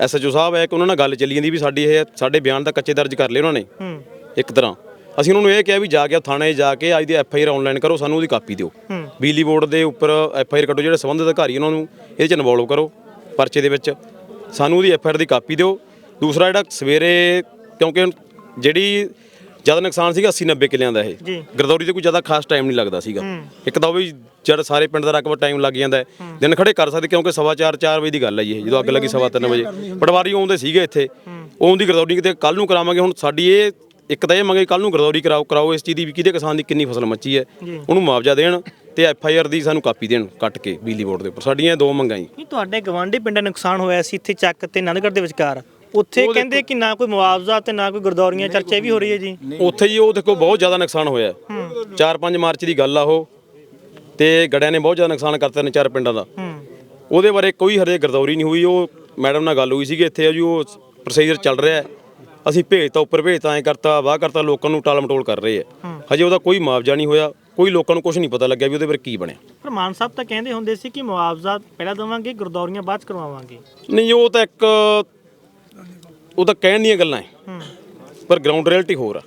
ਐਸਐਚਓ ਸਾਹਿਬ ਆਏ ਕਿ ਉਹਨਾਂ ਨਾਲ ਗੱਲ ਚੱਲੀ ਜਾਂਦੀ ਵੀ ਸਾਡੀ ਇਹ ਸਾਡੇ ਬਿਆਨ ਦਾ ਕੱਚੇ ਦਰਜ ਕਰ ਲਏ ਉਹਨਾਂ ਨੇ। ਇੱਕ ਤਰ੍ਹਾਂ। ਅਸੀਂ ਉਹਨਾਂ ਨੂੰ ਇਹ ਕਿਹਾ ਵੀ ਜਾ ਕੇ ਥਾਣੇ ਜਾ ਕੇ ਅੱਜ ਦੀ ਐਫ ਆਈ ਆਰ ਆਨਲਾਈਨ ਕਰੋ ਸਾਨੂੰ ਉਹਦੀ ਕਾਪੀ ਦਿਓ। ਬਿਜਲੀ ਬੋਰਡ ਦੇ ਉੱਪਰ ਐਫ ਆਈ ਆਰ ਕੱਢੋ ਜਿਹੜੇ ਸੰਬੰਧਿਤ ਅਧਿਕਾਰੀ ਉਹਨਾਂ ਨੂੰ ਇਹਦੇ ਚ ਇਨਵੋਲਵ ਕਰੋ ਪਰਚੇ ਦੇ ਵਿੱਚ। ਸਾਨੂੰ ਉਹਦੀ ਐਫ ਆਈ ਆਰ ਦੀ ਕਾਪੀ ਦਿਓ। ਦੂਸਰਾ ਜਿਹੜਾ ਸਵੇਰੇ ਕਿਉਂਕਿ ਜਿਹੜੀ ਜ਼ਿਆਦਾ ਨੁਕਸਾਨ ਸੀਗਾ 80 90 ਕਿੱਲਿਆਂ ਦਾ ਇਹ। ਗਰਦੌਰੀ ਤੇ ਕੋਈ ਜ਼ਿਆਦਾ ਖਾਸ ਟਾਈਮ ਨਹੀਂ ਲੱਗਦਾ ਸੀਗਾ। ਇੱਕ ਤਾਂ ਉਹ ਵੀ ਜਦ ਸਾਰੇ ਪਿੰਡ ਦਾ ਰਕਬਾ ਟਾਈਮ ਲੱਗ ਜਾਂਦਾ ਦਿਨ ਖੜੇ ਕਰ ਸਕਦੇ ਕਿਉਂਕਿ ਸਵਾ ਚਾਰ 4 ਵਜੇ ਦੀ ਗੱਲ ਹੈ ਇਹ ਜਦੋਂ ਅੱਗ ਲੱਗੀ ਸਵਾ ਤਿੰਨ ਵਜੇ। ਪਟਵਾਰੀ ਆਉਂਦੇ ਸੀਗੇ ਇੱਥੇ। ਉਹ ਦੀ ਗਰਦੌਰੀ ਕਿਤੇ ਕੱਲ ਨੂੰ ਕਰਾਵਾਂਗੇ ਹੁਣ ਸਾਡੀ ਇਹ ਇੱਕ ਤਾਂ ਇਹ ਮੰਗੇ ਕੱਲ ਨੂੰ ਗਰਦੌਰੀ ਕਰਾਓ ਕਰਾਓ ਇਸ ਚੀਜ਼ ਦੀ ਵੀ ਕਿਹਦੇ ਕਿਸਾਨ ਦੀ ਕਿੰਨੀ ਫਸਲ ਮੱਚੀ ਹੈ। ਉਹਨੂੰ ਮੁਆਵਜ਼ਾ ਦੇਣ ਤੇ ਐਫ ਆਈ ਆਰ ਦੀ ਸਾਨੂੰ ਕਾਪੀ ਦੇਣ ਕੱਟ ਕੇ ਬਿਜਲੀ ਬੋਰਡ ਦੇ ਉੱਪਰ। ਸਾਡੀਆਂ ਦੋ ਮੰਗਾਂ ਜੀ। ਤੁਹਾਡੇ ਗਵਾਂਢੀ ਪਿੰਡਾਂ ਨੁਕਸਾਨ ਹੋਇਆ ਸੀ ਇੱਥੇ ਚੱਕ ਤੇ ਨੰਦਗੜ੍ਹ ਦੇ ਵਿਚਕਾਰ। ਉੱਥੇ ਕਹਿੰਦੇ ਕਿ ਨਾ ਕੋਈ ਮੁਆਵਜ਼ਾ ਤੇ ਨਾ ਕੋਈ ਗੁਰਦੌਰੀਆਂ ਚਰਚਾ ਵੀ ਹੋ ਰਹੀ ਹੈ ਜੀ। ਉੱਥੇ ਜੀ ਉਹ ਦੇਖੋ ਬਹੁਤ ਜ਼ਿਆਦਾ ਨੁਕਸਾਨ ਹੋਇਆ। 4-5 ਮਾਰਚ ਦੀ ਗੱਲ ਆ ਉਹ। ਤੇ ਗੜਿਆਂ ਨੇ ਬਹੁਤ ਜ਼ਿਆਦਾ ਨੁਕਸਾਨ ਕਰਤਾ ਨੇ ਚਾਰ ਪਿੰਡਾਂ ਦਾ। ਉਹਦੇ ਬਾਰੇ ਕੋਈ ਹਰੇ ਗਰਦੌਰੀ ਨਹੀਂ ਹੋਈ। ਉਹ ਮੈਡਮ ਨਾਲ ਗੱਲ ਹੋਈ ਸੀਗੀ ਇੱਥੇ ਆ ਜੀ ਉਹ ਪ੍ਰੋਸੀਜਰ ਚੱਲ ਰਿਹਾ ਹੈ। ਅਸੀਂ ਭੇਜਤਾ ਉੱਪਰ ਭੇਜਤਾ ਐ ਕਰਤਾ ਵਾਹ ਕਰਤਾ ਲੋਕਾਂ ਨੂੰ ਟਾਲ ਮਟੋਲ ਕਰ ਰਹੇ ਆ ਹਜੇ ਉਹਦਾ ਕੋਈ ਮੁਆਵਜ਼ਾ ਨਹੀਂ ਹੋਇਆ। ਕੋਈ ਲੋਕਾਂ ਨੂੰ ਕੁਝ ਨਹੀਂ ਪਤਾ ਲੱਗਿਆ ਵੀ ਉਹਦੇ ਬਾਰੇ ਕੀ ਬਣਿਆ। ਪਰ ਮਾਨ ਸਾਹਿਬ ਤਾਂ ਕਹਿੰਦੇ ਹੁੰਦੇ ਸੀ ਕਿ ਮੁਆਵਜ਼ਾ ਪਹਿਲਾਂ ਦੇਵਾਂਗੇ ਗੁਰਦੌਰੀਆਂ ਬਾਅਦ ਕਰਵਾਵਾਂਗੇ। ਨਹੀਂ ਉਹ ਤਾਂ ਇੱਕ ਉਹ ਤਾਂ ਕਹਿਣ ਦੀਆਂ ਗੱਲਾਂ ਹੈ। ਪਰ ਗਰਾਊਂਡ ਰਿਐਲਿਟੀ ਹੋਰ ਆ।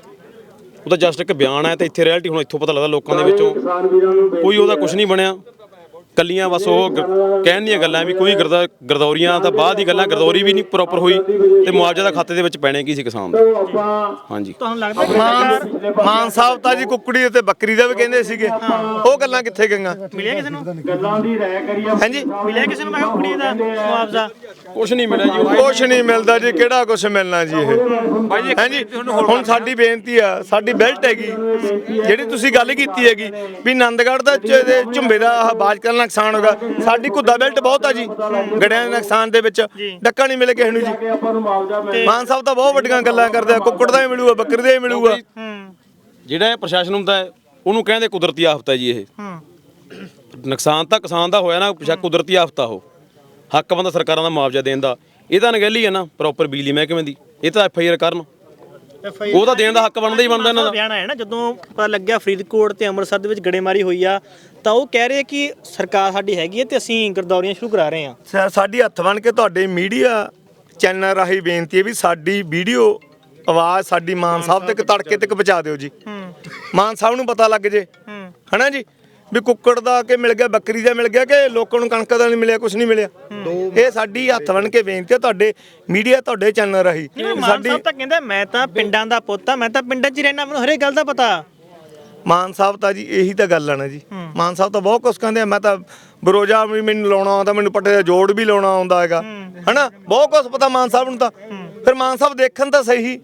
ਉਹ ਤਾਂ ਜਸਟ ਇੱਕ ਬਿਆਨ ਹੈ ਤੇ ਇੱਥੇ ਰਿਐਲਿਟੀ ਹੁਣ ਇੱਥੋਂ ਪਤਾ ਲੱਗਦਾ ਲੋਕਾਂ ਦੇ ਵਿੱਚੋਂ ਕੋਈ ਉਹਦਾ ਕੁਝ ਨਹੀਂ ਬਣਿਆ। ਕੱਲੀਆਂ ਬਸ ਉਹ ਗ- ਕਹਿਣ ਦੀਆਂ ਗੱਲਾਂ ਵੀ ਕੋਈ ਗਰਦਾ ਗਰਦੌਰੀਆਂ ਤਾਂ ਬਾਅਦ ਦੀ ਗੱਲਾਂ ਗਰਦੌਰੀ ਵੀ ਨਹੀਂ ਪ੍ਰੋਪਰ ਹੋਈ ਤੇ ਮੁਆਵਜ਼ਾ ਦਾ ਖਾਤੇ ਦੇ ਵਿੱਚ ਪੈਣੇ ਕੀ ਸੀ ਕਿਸਾਨ ਦਾ? ਹਾਂਜੀ। ਤੁਹਾਨੂੰ ਲੱਗਦਾ ਕਿ ਮਾਨ ਮਾਨ ਸਾਹਿਬ ਤਾਂ ਜੀ ਕੁੱਕੜੀ ਤੇ ਬੱਕਰੀ ਦਾ ਵੀ ਕਹਿੰਦੇ ਸੀਗੇ। ਉਹ ਗੱਲਾਂ ਕਿੱਥੇ ਗਈਆਂ? ਮਿਲਿਆ ਕਿਸੇ ਨੂੰ? ਹਾਂਜੀ। ਮਿਲਿਆ ਕਿਸੇ ਨੂੰ? ਮੈਂ ਕਿਹਾ ਕੁੜੀ ਦਾ ਮੁਆਵਜ਼ਾ। ਕੁਝ ਨਹੀਂ ਮਿਲਿਆ ਜੀ। ਕੁਛ ਨਹੀਂ ਮਿਲਦਾ ਜੀ ਕਿਹੜਾ ਕੁਛ ਮਿਲਣਾ ਜੀ ਇਹ? ਹਾਂਜੀ ਹੁਣ ਸਾਡੀ ਬੇਨਤੀ ਆ ਸਾਡੀ ਬੈਲਟ ਹੈਗੀ ਜਿਹੜੀ ਤੁਸੀਂ ਗੱਲ ਕੀਤੀ ਹੈਗੀ ਵੀ ਆਨੰਦਗੜ੍ਹ ਦਾ ਚ- ਦੇ ਝੁੰਬੇ ਦਾ ਆਹ ਬਾਜਕਲ ਨੁਕਸਾਨ ਹੋਗਾ। ਸਾਡੀ ਕੁੱਦਾ ਬੈਲਟ ਬਹੁਤ ਆ ਜੀ ਗੜਿਆਂ ਦੇ ਨੁਕਸਾਨ ਦੇ ਵਿੱਚ। ਡੱਕਾ ਨਹੀਂ ਮਿਲੇ ਕਿਸੇ ਨੂੰ ਜੀ। ਮਾਨ ਸਾਹਿਬ ਤਾਂ ਬਹੁਤ ਵੱਡੀਆਂ ਗੱਲਾਂ ਕਰਦੇ ਆ ਕੁੱਕੜ ਦਾ ਹੀ ਮਿਲੂਗਾ ਬੱਕਰੀ ਦਾ ਹੀ ਮਿਲੂਗਾ। ਜਿਹੜਾ ਇਹ ਪ੍ਰਸ਼ਾਸਨ ਹੁੰਦਾ ਹੈ ਉਹਨੂੰ ਕਹਿੰਦੇ ਕੁਦਰਤੀ ਆਫਤ ਹੈ ਜੀ ਇਹ। ਨੁਕਸਾਨ ਤਾਂ ਕਿਸਾਨ ਦਾ ਹੋਇਆ ਨਾ ਪਿਛਾ ਕੁਦਰਤੀ ਆਫਤ ਆ ਉਹ। ਹੱਕ ਬੰਦਾ ਸਰਕਾਰਾਂ ਦਾ ਮੁਆਵਜ਼ਾ ਦੇਣ ਦਾ। ਇਹ ਤਾਂ ਨਗਹਿਲੀ ਹੈ ਨਾ ਪ੍ਰੋਪਰ ਬਿਜਲੀ ਮਹਿਕਮੇ ਦੀ। ਇਹ ਤਾਂ ਐਫ ਆਈ ਆਰ ਕਰਨ। ਉਹ ਤਾਂ ਦੇਣ ਦਾ ਹੱਕ ਬਣਦਾ ਹੀ ਬਣਦਾ ਇਹਨਾਂ ਦਾ। ਬਿਆਨ ਆਇਆ ਨਾ ਜਦੋਂ ਪਤਾ ਲੱਗਿਆ ਫਰੀਦਕੋਟ ਤੇ ਅੰਮ੍ਰਿਤਸਰ ਦੇ ਵਿੱਚ ਗੜੇਮਾਰੀ ਹੋਈ ਆ ਤਾਂ ਉਹ ਕਹਿ ਰਹੇ ਕਿ ਸਰਕਾਰ ਸਾਡੀ ਹੈਗੀ ਹੈ ਤੇ ਅਸੀਂ ਗਰਦੌਰੀਆਂ ਸ਼ੁਰੂ ਕਰਾ ਰਹੇ ਹਾਂ ਸਾ- ਸਾਡੀ ਹੱਥ ਬਣ ਕੇ ਤੁਹਾਡੇ ਮੀਡੀਆ ਚੈਨਲ ਰਾਹੀਂ ਬੇਨਤੀ ਹੈ ਵੀ ਸਾਡੀ ਵੀਡੀਓ ਆਵਾਜ਼ ਸਾਡੀ ਮਾਨ ਸਾਹਿਬ ਤੱਕ ਤੜਕੇ ਤੱਕ ਪਹੁੰਚਾ ਦਿਓ ਜੀ। ਮਾਨ ਸਾਹਿਬ ਨੂੰ ਪਤਾ ਲੱਗ ਜੇ। ਹਨਾ ਜੀ? ਵੀ ਕੁੱਕੜ ਦਾ ਕਿ ਮਿਲ ਗਿਆ ਬੱਕਰੀ ਦਾ ਮਿਲ ਗਿਆ ਕਿ ਲੋਕਾਂ ਨੂੰ ਕਣਕ ਦਾ ਨਹੀਂ ਮਿਲਿਆ ਕੁਝ ਨਹੀਂ ਮਿਲਿਆ? ਇਹ ਸਾਡੀ ਹੱਥ ਬਣ ਕੇ ਬੇਨਤੀ ਹੈ ਤੁਹਾਡੇ ਮੀਡੀਆ ਤੁਹਾਡੇ ਚੈਨਲ ਰਾਹੀਂ। ਸਾਹਿਬ ਤਾਂ ਕਹਿੰਦਾ ਮੈਂ ਤਾਂ ਪਿੰਡਾਂ ਦਾ ਪੁੱਤ ਆ ਮੈਂ ਤਾਂ ਪਿੰਡਾਂ 'ਚ ਹੀ ਰਹਿਣਾ ਮੈਨੂੰ ਹਰੇਕ ਗੱਲ ਦਾ ਪਤਾ। ਮਾਨ ਸਾਹਿਬ ਤਾਂ ਜੀ ਇਹੀ ਤਾਂ ਗੱਲ ਆ ਨਾ ਜੀ। ਮਾਨ ਸਾਹਿਬ ਤਾਂ ਬਹੁਤ ਕੁਝ ਕਹਿੰਦੇ ਆ ਮੈਂ ਤਾਂ ਬਰੋਜਾ ਵੀ ਮੈਨੂੰ ਲਾਉਣਾ ਆਉਂਦਾ ਮੈਨੂੰ ਪੱਟੇ ਦਾ ਜੋੜ ਵੀ ਲਾਉਣਾ ਆਉਂਦਾ ਹੈਗਾ। ਹਨਾ? ਬਹੁਤ ਕੁਝ ਪਤਾ ਮਾਨ ਸਾਹਿਬ ਨੂੰ ਤਾਂ। ਫਿਰ ਮਾਨ ਸਾਹਿਬ ਦੇਖਣ ਤਾਂ ਸਹੀ।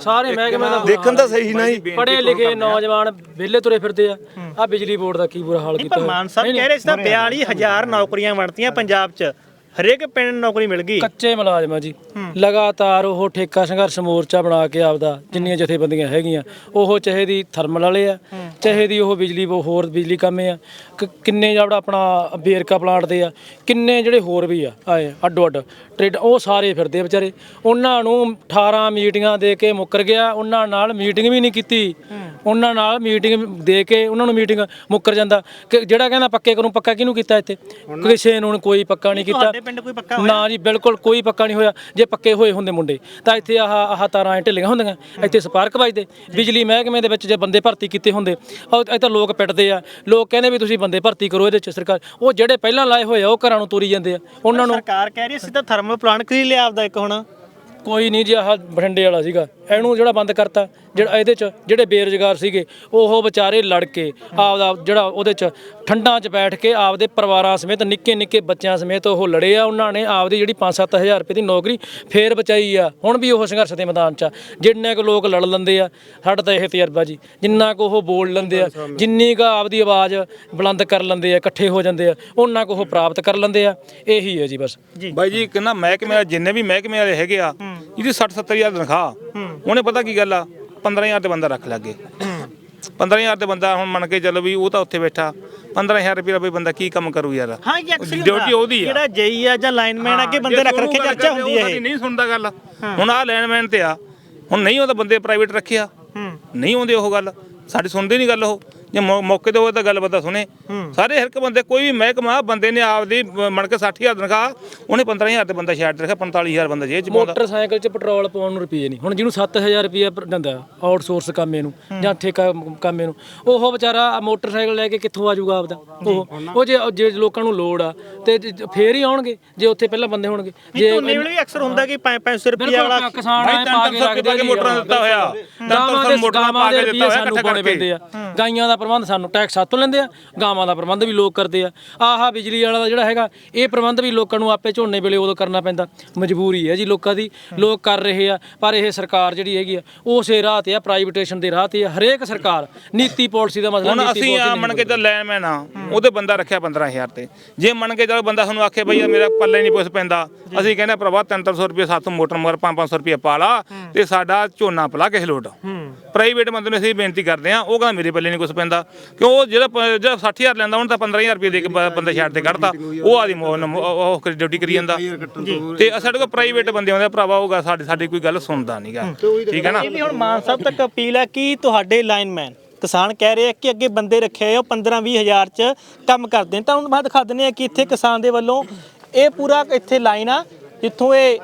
ਸਾਰੇ ਮਹਿਕਮੇ ਦਾ ਦੇਖਣ ਤਾਂ ਸਹੀ ਨਾ ਜੀ। ਪੜ੍ਹੇ ਲਿਖੇ ਨੌਜਵਾਨ ਵਿਹਲੇ ਤੁਰੇ ਫਿਰਦੇ ਆ। ਆ ਬਿਜਲੀ ਬੋਰਡ ਦਾ ਕੀ ਬੁਰਾ ਹਾਲ ਕੀਤਾ। ਪਰ ਮਾਨ ਸਾਹਿਬ ਕਹਿ ਰਹੇ ਸੀ ਤਾਂ 42000 ਨੌਕਰੀਆਂ ਬਣਤੀਆਂ ਪੰਜਾਬ 'ਚ। ਹਰੇਕ ਪਿੰਡ ਨੂੰ ਨੌਕਰੀ ਮਿਲ ਗਈ? ਕੱਚੇ ਮੁਲਾਜ਼ਮ ਆ ਜੀ। ਲਗਾਤਾਰ ਉਹ ਠੇਕਾ ਸੰਘਰਸ਼ ਮੋਰਚਾ ਬਣਾ ਕੇ ਆਪਦਾ ਜਿੰਨੀਆਂ ਜਥੇਬੰਦੀਆਂ ਹੈਗੀਆਂ ਉਹ ਚਾਹੇ ਦੀ ਥਰਮਲ ਵਾਲੇ ਆ ਚਾਹੇ ਦੀ ਉਹ ਬਿਜਲੀ ਉਹ ਹੋਰ ਬਿਜਲੀ ਕਾਮੇ ਆ ਕ- ਕਿੰਨੇ ਜਿਹੜਾ ਆਪਣਾ ਬੇਰਕਾ ਪਲਾਂਟ ਦੇ ਆ ਕਿੰਨੇ ਜਿਹੜੇ ਹੋਰ ਵੀ ਆ ਆਏ ਅੱਡੋ ਅੱਡ ਟ੍ਰੇਡ ਉਹ ਸਾਰੇ ਫਿਰਦੇ ਵਿਚਾਰੇ। ਉਹਨਾਂ ਨੂੰ 18 ਮੀਟਿੰਗਾਂ ਦੇ ਕੇ ਮੁੱਕਰ ਗਿਆ ਉਹਨਾਂ ਨਾਲ ਮੀਟਿੰਗ ਵੀ ਨਹੀਂ ਕੀਤੀ। ਉਹਨਾਂ ਨਾਲ ਮੀਟਿੰਗ ਦੇ ਕੇ ਉਹਨਾਂ ਨੂੰ ਮੀਟਿੰਗ ਮੁੱਕਰ ਜਾਂਦਾ। ਕਿ ਜਿਹੜਾ ਕਹਿੰਦਾ ਪੱਕੇ ਕਰੂੰ ਪੱਕਾ ਕਿਹਨੂੰ ਕੀਤਾ ਇੱਥੇ? ਕਿਸੇ ਨੂੰ ਕੋਈ ਪੱਕਾ ਨਹੀਂ ਕੀਤਾ ਤੁਹਾਡੇ ਪਿੰਡ ਕੋਈ ਪੱਕਾ ਨਾ ਜੀ ਬਿਲਕੁਲ ਕੋਈ ਪੱਕਾ ਨਹੀਂ ਹੋਇਆ। ਜੇ ਪੱਕੇ ਹੋਏ ਹੁੰਦੇ ਮੁੰਡੇ ਤਾਂ ਇੱਥੇ ਆਹ ਆਹ ਤਾਰਾਂ ਢਿੱਲੀਆਂ ਹੁੰਦੀਆਂ। ਇੱਥੇ ਸਪਾਰਕ ਵੱਜਦੇ। ਬਿਜਲੀ ਮਹਿਕਮੇ ਦੇ ਵਿੱਚ ਜੇ ਬੰਦੇ ਭਰਤੀ ਕੀਤੇ ਹੁੰਦੇ ਉਹ ਇਹ ਤਾਂ ਲੋਕ ਪਿੱਟਦੇ ਆ। ਲੋਕ ਕਹਿੰਦੇ ਵੀ ਤੁਸੀਂ ਬੰਦੇ ਭਰਤੀ ਕਰੋ ਇਹਦੇ ਚ ਸਰਕਾਰ। ਉਹ ਜਿਹੜੇ ਪਹਿਲਾਂ ਲਾਏ ਹੋਏ ਆ ਉਹ ਘਰਾਂ ਨੂੰ ਤੋਰੀ ਜਾਂਦੇ ਆ। ਉਹਨਾਂ ਨੂੰ ਸਰਕਾਰ ਕਹਿ ਰਹੀ ਸੀ ਤਾਂ ਥਰਮਲ ਪਲਾਂਟ ਖਰੀਦ ਲਿਆ ਆਪਦਾ ਇੱਕ ਹੁਣ? ਕੋਈ ਨਹੀਂ ਜੀ ਆਹ ਬਠਿੰਡੇ ਵਾਲਾ ਸੀਗਾ। ਇਹਨੂੰ ਜਿਹੜਾ ਬੰਦ ਕਰਤਾ ਜਿਹੜਾ ਇਹਦੇ ਚ ਜਿਹੜੇ ਬੇਰੁਜ਼ਗਾਰ ਸੀਗੇ ਉਹ ਵਿਚਾਰੇ ਲੜ ਕੇ ਆਪਦਾ ਜਿਹੜਾ ਉਹਦੇ ਚ ਠੰਡਾਂ 'ਚ ਬੈਠ ਕੇ ਆਪਦੇ ਪਰਿਵਾਰਾਂ ਸਮੇਤ ਨਿੱਕੇ ਨਿੱਕੇ ਬੱਚਿਆਂ ਸਮੇਤ ਉਹ ਲੜੇ ਆ। ਉਹਨਾਂ ਨੇ ਆਪਦੀ ਜਿਹੜੀ 5-7000 ਰੁਪਏ ਦੀ ਨੌਕਰੀ ਫੇਰ ਬਚਾਈ ਆ। ਹੁਣ ਵੀ ਉਹ ਸੰਘਰਸ਼ ਦੇ ਮੈਦਾਨ 'ਚ ਆ। ਜਿੰਨੇ ਕੁ ਲੋਕ ਲੜ ਲੈਂਦੇ ਆ ਸਾਡਾ ਤਾਂ ਇਹ ਤਜਰਬਾ ਜੀ। ਜਿੰਨਾ ਕੁ ਉਹ ਬੋਲ ਲੈਂਦੇ ਆ ਜਿੰਨੀ ਕੁ ਆਪਦੀ ਆਵਾਜ਼ ਬੁਲੰਦ ਕਰ ਲੈਂਦੇ ਆ ਇਕੱਠੇ ਹੋ ਜਾਂਦੇ ਆ ਉਹਨਾਂ ਕੁ ਉਹ ਪ੍ਰਾਪਤ ਕਰ ਲੈਂਦੇ ਆ। ਇਹੀ ਹੈ ਜੀ ਬਸ। ਬਾਈ ਜੀ ਕਹਿੰਦਾ ਮਹਿਕਮੇ ਜਿੰਨੇ ਵੀ ਮਹਿਕਮੇ ਵਾਲੇ ਹੈਗੇ ਆ ਇਹਦੀ 60 70 ਹਜ਼ਾਰ ਤਨਖਾਹ। ਉਹਨੇ ਪਤਾ ਕੀ ਗੱਲ ਆ? 15000 ਤੇ ਬੰਦਾ ਰੱਖ ਲੱਗੇ 15000 ਤੇ ਬੰਦਾ ਹੁਣ ਮੰਨ ਕੇ ਚੱਲੋ ਵੀ ਉਹ ਤਾਂ ਉੱਥੇ ਬੈਠਾ। 15000 ਰੁਪਏ ਦਾ ਬਈ ਬੰਦਾ ਕੀ ਕੰਮ ਕਰੂ ਯਾਰ? ਹਾਂ ਇਹ ਡਿਊਟੀ ਹੁੰਦਾ। ਉਹਦੀ ਆ। ਜਿਹੜਾ ਜਈ ਆ ਜਾਂ ਲਾਈਨਮੈਨ ਅੱਗੇ ਬੰਦੇ ਰੱਖ ਰੱਖੇ ਚਰਚਾ ਹੁੰਦੀ ਹੈ ਇਹ। ਨਹੀਂ ਸੁਣਦਾ ਗੱਲ। ਹੁਣ ਆ ਲੈਂਡਮੈਨ ਤੇ ਆ। ਹੁਣ ਨਹੀਂ ਉਹ ਤਾਂ ਬੰਦੇ ਪ੍ਰਾਈਵੇਟ ਰੱਖਿਆ। ਨਹੀਂ ਆਉਂਦੇ ਉਹ ਗੱਲ। ਸਾਡੀ ਸੁਣਦੇ ਨਹੀਂ ਗੱਲ ਉਹ। ਜੇ ਮੌ- ਮੌਕੇ ਤੇ ਹੋਏ ਤਾਂ ਗੱਲ ਬੰਦਾ ਸੁਣੇ। ਸਾਰੇ ਹਰ ਇੱਕ ਬੰਦੇ ਕੋਈ ਵੀ ਮਹਿਕਮਾ ਬੰਦੇ ਨੇ ਆਪਦੀ ਅ, ਮੰਨ ਕੇ 60000 ਤਨਖਾਹ ਉਹਨੇ 15000 ਤੇ ਬੰਦਾ ਛੱਡ ਰੱਖਿਆ 45000 ਬੰਦਾ ਜੇਬ ਚ ਪਾਉਂਦਾ। ਮੋਟਰਸਾਈਕਲ 'ਚ ਪੈਟਰੋਲ ਪਾਉਣ ਨੂੰ ਰੁਪਏ ਨਹੀਂ। ਹੁਣ ਜਿਹਨੂੰ 7000 ਰੁਪਏ ਦਿੰਦਾ ਆਊਟਸੋਰਸ ਕਾਮੇ ਨੂੰ ਜਾਂ ਠੇਕਾ ਕਾਮੇ ਨੂੰ ਉਹ ਵਿਚਾਰਾ ਮੋਟਰਸਾਈਕਲ ਲੈ ਕੇ ਕਿੱਥੋਂ ਆ ਜਾਊਗਾ ਆਪਦਾ ਉਹ ਉਹ ਜੇ ਜੇ ਲੋਕਾਂ ਨੂੰ ਲੋੜ ਆ ਤੇ ਜੇ- ਫੇਰ ਹੀ ਆਉਣਗੇ ਜੇ ਉੱਥੇ ਪਹਿਲਾਂ ਬੰਦੇ ਹੋਣਗੇ। ਜੇ ਝੋਨੇ ਵੇਲੇ ਵੀ ਅਕਸਰ ਹੁੰਦਾ ਕਿ 500 ਰੁਪਏ ਵਾਲਾ ਕਿਸਾਨ ਤਿੰਨ ਪਾ ਕੇ ਰੱਖਦੇ ਮੋਟਰਾਂ ਦਿੱਤਾ ਹੋਇਆ। ਤਿੰਨ ਤਿੰਨ ਗਾਵਾਂ ਸੌ ਦੇ ਮੋਟਰਾਂ ਗਾਵਾਂ ਪਾ ਕੇ ਦਿੱਤਾ ਹੋਇਆ ਇਕੱਠਾ ਗਾਈਆਂ ਦਾ ਪ੍ਰਬੰਧ ਸਾਨੂੰ ਟੈਕਸ ਸਾਤੋਂ ਲੈਂਦੇ ਆ ਗਾਵਾਂ ਦਾ ਪ੍ਰਬੰਧ ਵੀ ਲੋਕ ਕਰਦੇ ਆ। ਆਹਾ ਬਿਜਲੀ ਵਾਲਾ ਦਾ ਜਿਹੜਾ ਹੈਗਾ ਇਹ ਪ੍ਰਬੰਧ ਵੀ ਲੋਕਾਂ ਨੂੰ ਆਪੇ ਝੋਨੇ ਵੇਲੇ ਉਦੋਂ ਕਰਨਾ ਪੈਂਦਾ। ਮਜਬੂਰੀ ਹੈ ਜੀ ਲੋਕਾਂ ਦੀ ਲੋਕ ਕਰ ਰਹੇ ਆ ਪਰ ਇਹ ਸਰਕਾਰ ਜਿਹੜੀ ਹੈਗੀ ਆ ਉਸੇ ਰਾਹ ਤੇ ਆ ਪ੍ਰਾਈਵੇਟੇਸ਼ਨ ਦੇ ਰਾਹ ਤੇ ਆ। ਹਰੇਕ ਸਰਕਾਰ ਨੀਤੀ ਪਾਲਿਸੀ ਦਾ ਮਸਲਾ ਹੁਣ ਨੀਤੀ ਅਸੀਂ ਆ ਮੰਨ ਕੇ ਚੱਲ ਲੈਨਮੈਨ ਆ ਉਹਦੇ ਬੰਦਾ ਰੱਖਿਆ 15000 ਤੇ। ਜੇ ਮੰਨ ਕੇ ਚੱਲ ਬੰਦਾ ਸਾਨੂੰ ਆਖੇ ਬਈ ਮੇਰਾ ਪੱਲੇ ਨਹੀਂ ਪੁੱਛ ਪੈਂਦਾ ਅਸੀਂ ਕਹਿੰਦੇ ਭਰਾਵਾ 300 ਰੁਪਏ ਸਾਥੋਂ ਮੋਟਰ ਮਗਰ 5-500 ਰੁਪਏ ਪਾ ਲਾ ਤੇ ਸਾਡਾ ਝੋਨਾ ਪਲਾ ਕਿਸੇ ਲੋਟ। ਪ੍ਰਾਈਵੇਟ ਬੰਦੇ ਨੂੰ ਅਸੀਂ ਬੇਨਤੀ ਕਰਦੇ ਆ ਉਹ ਕਹਿੰਦਾ ਮੇਰੇ ਪੱਲੇ ਨਹੀਂ ਕੁਝ ਪੈਂਦਾ। ਕਿਉਂ ਉਹ ਜਿਹੜਾ ਪ- ਜਿਹੜਾ 60000 ਲੈਂਦਾ ਉਹਨੂੰ ਤਾਂ 15000 ਰੁਪਏ ਦੇ ਕੇ ਬ- ਬੰਦਾ ਛੱਡ ਤੇ ਕੱਢਤਾ। ਉਹ ਆਦੀ ਉਹ ਕਰੀ- ਡਿਊਟੀ ਕਰੀ ਜਾਂਦਾ। ਤੇ ਸਾਡੇ ਕੋਲ ਪ੍ਰਾਈਵੇਟ ਬੰਦੇ ਆਉਂਦੇ ਆ, ਭਰਾਵਾ ਉਹ ਗੱਲ ਸਾਡੀ ਸਾਡੀ ਕੋਈ ਗੱਲ ਸੁਣਦਾ ਨਹੀਂਗਾ ਠੀਕ ਹੈ ਨਾ? ਇਹ ਵੀ ਹੁਣ ਮਾਨ ਸਾਹਿਬ ਤੱਕ ਅਪੀਲ ਹੈ ਕਿ ਤੁਹਾਡੇ ਲਾਈਨਮੈਨ ਕਿਸਾਨ ਕਹਿ ਰਹੇ ਆ ਕਿ ਅੱਗੇ ਬੰਦੇ ਰੱਖੇ ਆ, ਉਹ 15 20 ਹਜ਼ਾਰ ਚ ਕੰਮ ਕਰਦੇ ਨੇ। ਤਾਂ ਹੁਣ ਬਾਅਦ ਦਿਖਾ ਦਿੰਦੇ ਆ ਕਿ ਇੱਥੇ ਕਿਸਾਨ ਦੇ ਵੱਲੋਂ ਇਹ ਪੂਰਾ ਇੱਥੇ ਲਾਈਨ ਆ। ਜਿੱਥੋਂ ਇਹ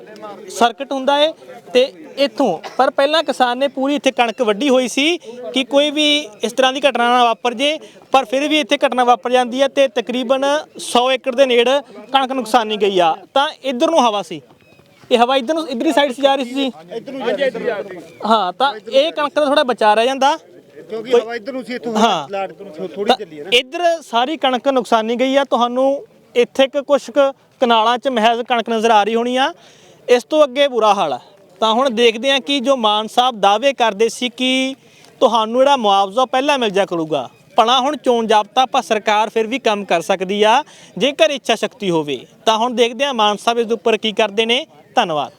ਸਰਕਟ ਹੁੰਦਾ ਹੈ ਤੇ ਇੱਥੋਂ। ਪਰ ਪਹਿਲਾਂ ਕਿਸਾਨ ਨੇ ਪੂਰੀ ਇੱਥੇ ਕਣਕ ਵੱਢੀ ਹੋਈ ਸੀ ਕਿ ਕੋਈ ਵੀ ਇਸ ਤਰ੍ਹਾਂ ਦੀ ਘਟਨਾ ਨਾ ਵਾਪਰ ਜੇ ਪਰ ਫਿਰ ਵੀ ਇੱਥੇ ਘਟਨਾ ਵਾਪਰ ਜਾਂਦੀ ਹੈ ਤੇ ਤਕਰੀਬਨ 100 ਏਕੜ ਦੇ ਨੇੜ ਕਣਕ ਨੁਕਸਾਨੀ ਗਈ ਆ। ਤਾਂ ਇੱਧਰ ਨੂੰ ਹਵਾ ਸੀ। ਇਹ ਹਵਾ ਇੱਧਰ ਨੂੰ ਇੱਧਰਲੀ ਸਾਈਡ ਸੇ ਜਾ। ਰਹੀ ਸੀ। ਹਾਂ ਤਾਂ ਇਹ ਕਣਕ ਦਾ ਥੋੜਾ ਬਚਾ ਰਹਿ ਜਾਂਦਾ। ਕਿਉਂਕਿ ਹਵਾ ਇਧਰ ਨੂੰ ਸੀ ਇੱਥੋਂ ਪਲਾਟ ਤੋਂ ਥੋੜੀ ਚੱਲੀ ਹੈ ਨਾ। ਇੱਧਰ ਸਾਰੀ ਕਣਕ ਨੁਕਸਾਨੀ ਗਈ ਆ। ਤੁਹਾਨੂੰ ਇੱਥੇ ਕੁ ਕੁਛ ਕੁ ਕਨਾਲਾਂ 'ਚ ਮਹਿਜ਼ ਕਣਕ ਨਜ਼ਰ ਆ ਰਹੀ ਹੋਣੀ ਆ, ਇਸ ਤੋਂ ਅੱਗੇ ਬੁਰਾ ਹਾਲ ਆ। ਤਾਂ ਹੁਣ ਦੇਖਦੇ ਆ ਕਿ ਜੋ ਮਾਨ ਸਾਹਿਬ ਦਾਅਵੇ ਕਰਦੇ ਸੀ ਕਿ ਤੁਹਾਨੂੰ ਜਿਹੜਾ ਮੁਆਵਜ਼ਾ ਪਹਿਲਾਂ ਮਿਲ ਜਾ ਕਰੂਗਾ, ਭਲਾ ਹੁਣ ਚੋਣ ਜਾਬਤਾ ਪਰ ਸਰਕਾਰ ਫਿਰ ਵੀ ਕੰਮ ਕਰ ਸਕਦੀ ਆ, ਜੇਕਰ ਇੱਛਾ ਸ਼ਕਤੀ ਹੋਵੇ। ਤਾਂ ਹੁਣ ਦੇਖਦੇ ਆ ਮਾਨ ਸਾਹਿਬ ਇਸ ਦੇ ਉੱਪਰ ਕੀ ਕਰਦੇ ਨੇ। ਧੰਨਵਾਦ।